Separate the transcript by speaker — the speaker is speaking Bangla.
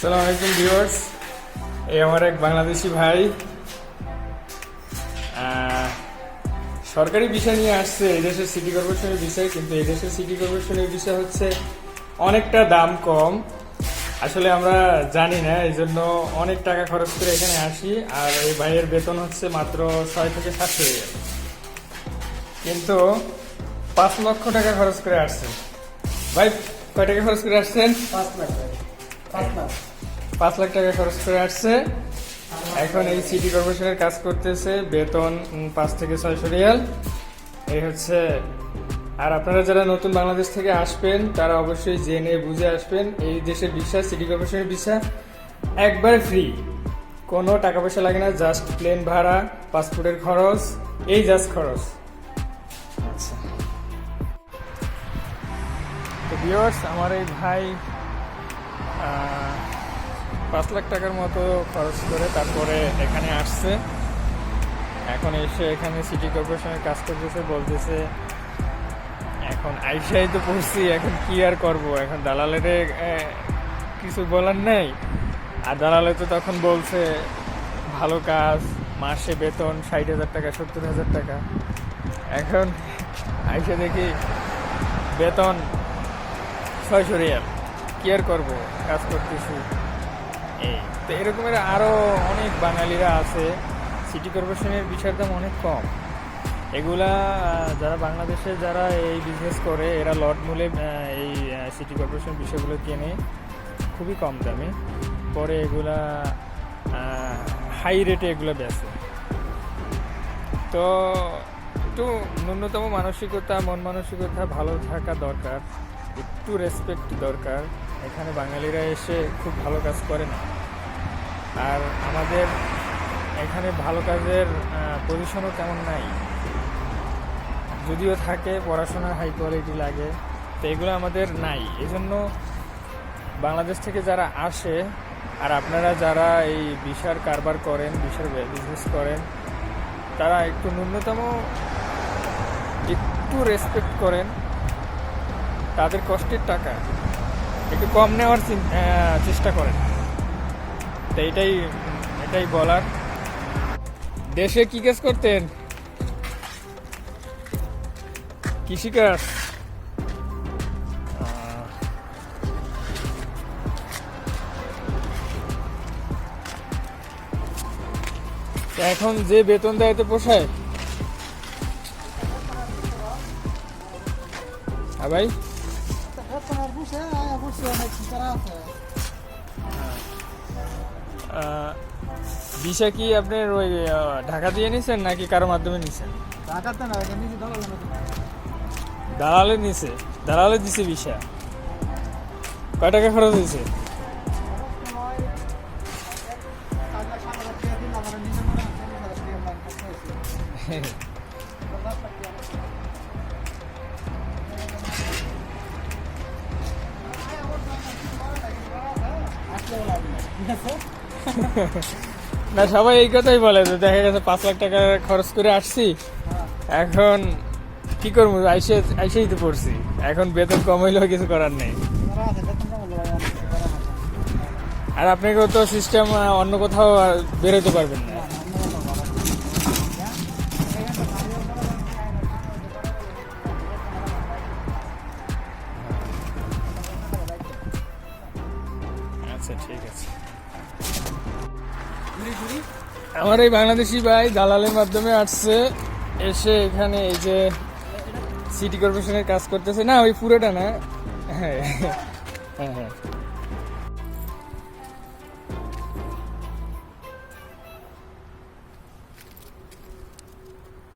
Speaker 1: সালাম আলাইকুম ভিউয়ার্স। এই আমার এক বাংলাদেশি ভাই। সরকারি বিষয় নিয়ে আসছে, এই দেশের সিটি কর্পোরেশনের বিষয় কিন্তু এই দেশের সিটি কর্পোরেশনের বিষয় হচ্ছে অনেকটা দাম কম। আসলে আমরা জানি না, এই জন্য অনেক টাকা খরচ করে এখানে আসি, আর এই ভাইয়ের বেতন হচ্ছে মাত্র ছয় থেকে সাতশো রিয়াল কিন্তু পাঁচ লক্ষ টাকা খরচ করে আসছে ভাই, কয় টাকা খরচ করে আসছেন?
Speaker 2: পাঁচ লাখ। পাঁচ লাখ।
Speaker 1: টাকা খরচ করে আসছে। এখন এই সিটি কর্পোরেশনের কাজ করতেছে বেতন পাঁচ থেকে ছয়শো রিয়াল। এই হচ্ছে, আর আপনারা যারা নতুন বাংলাদেশ থেকে আসবেন, তারা অবশ্যই জেনে বুঝে আসবেন, এই দেশের বিশ্বাস সিটি কর্পোরেশনের বিশ্বাস একবার ফ্রি কোনো টাকা পয়সা লাগে না জাস্ট প্লেন ভাড়া পাসপোর্টের খরচ, এই জাস্ট খরচ। আচ্ছা। আমার এই ভাই পাঁচ লাখ টাকার মতো খরচ করে তারপরে এখানে আসছে। এখন এসে এখানে সিটি কর্পোরেশনের কাজ করতেছে, বলতেছে, এখন আইসাই তো পড়ছি, এখন কি আর করব? এখন দালালের কিছু বলার নেই। আর দালালে তো তখন বলছে, ভালো কাজ, মাসে বেতন ষাট হাজার টাকা, সত্তর হাজার টাকা। এখন আইসে দেখি বেতন ছয়শো রিয়াল। কি আর করব কাজ করতেছি। এই। তো এরকমের আরও অনেক বাঙালিরা আছে। সিটি কর্পোরেশনের বিষয়ের দাম অনেক কম। এগুলা যারা বাংলাদেশে যারা এই বিজনেস করে এরা লট মূলে এই সিটি কর্পোরেশন বিষয়গুলো কেনে। খুবই কম দামে। পরে এগুলা হাই রেটে এগুলো বেচে। তো একটু ন্যূনতম মানসিকতা মন মানসিকতা ভালো থাকা দরকার। একটু রেসপেক্ট দরকার। এখানে বাঙালিরা এসে খুব ভালো কাজ করে না আর আমাদের এখানে ভালো কাজের পজিশনও তেমন নাই। যদিও থাকে, পড়াশোনার হাই কোয়ালিটি লাগে, তো এগুলো আমাদের নাই। এজন্য বাংলাদেশ থেকে যারা আসে, আর আপনারা যারা এই বিশার কারবার করেন বিশার বিজনেস করেন, তারা একটু ন্যূনতম একটু রেসপেক্ট করেন। তাদের কষ্টের টাকা। একটু কম নেওয়ার চেষ্টা করেন। তো এটাই এটাই বলার। দেশে কি কাজ করতেন? কৃষিকাজ এখন যে বেতন দেয় তো পোষায়? হ্যাঁ ভাই? ভিসা কি আপনার ওই ঢাকা দিয়ে নিছেন নাকি কারও মাধ্যমে নিছেন?
Speaker 2: ঢাকাতে না দালালে
Speaker 1: নিছে? দালালে দিছে ভিসা কয় টাকা খরচ হয়েছে না সবাই এই কথাই বলে যে দেখা গেছে পাঁচ লাখ টাকা খরচ করে আসছি। এখন কি করব? আইসে আইসেই তো পড়ছি। এখন বেতন কম হইলেও কিছু করার নেই। আর আপনাকেও তো সিস্টেম অন্য কোথাও বেরোতে পারবেন না। আচ্ছা ঠিক আছে। আমার এই বাংলাদেশি ভাই দালালের মাধ্যমে আসছে, এসে এখানে এই যে সিটি কর্পোরেশনের কাজ করতেছে। না, ওই পুরোটা না। হ্যাঁ হ্যাঁ হ্যাঁ।